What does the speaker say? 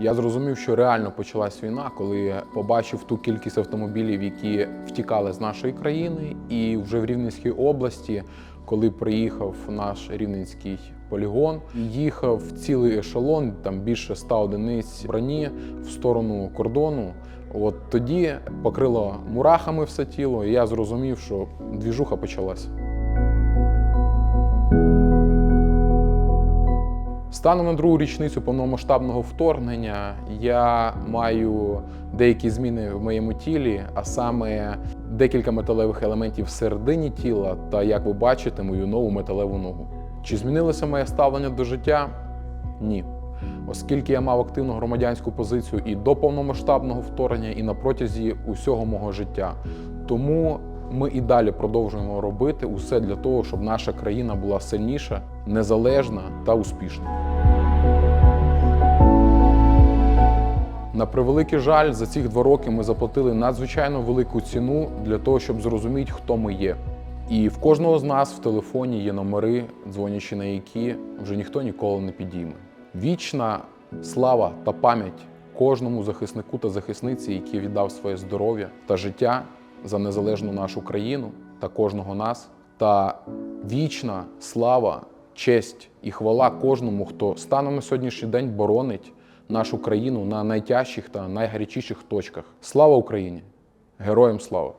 Я зрозумів, що реально почалась війна, коли побачив ту кількість автомобілів, які втікали з нашої країни, і вже в Рівненській області, коли приїхав наш рівненський полігон, їхав цілий ешелон, там більше ста одиниць броні в сторону кордону. От тоді покрило мурахами все тіло, і я зрозумів, що двіжуха почалася. Станом на другу річницю повномасштабного вторгнення я маю деякі зміни в моєму тілі, а саме декілька металевих елементів всередині тіла та, як ви бачите, мою нову металеву ногу. Чи змінилося моє ставлення до життя? Ні. Оскільки я мав активну громадянську позицію і до повномасштабного вторгнення, і на протязі усього мого життя. Тому ми і далі продовжуємо робити усе для того, щоб наша країна була сильніша, незалежна та успішна. На превеликий жаль, за ці два роки ми заплатили надзвичайно велику ціну для того, щоб зрозуміти, хто ми є. І в кожного з нас в телефоні є номери, дзвонячи на які вже ніхто ніколи не підійме. Вічна слава та пам'ять кожному захиснику та захисниці, який віддав своє здоров'я та життя за незалежну нашу країну та кожного нас. Та вічна слава, честь і хвала кожному, хто станом на сьогоднішній день боронить нашу країну на найтяжчих та найгарячіших точках. Слава Україні! Героям слава!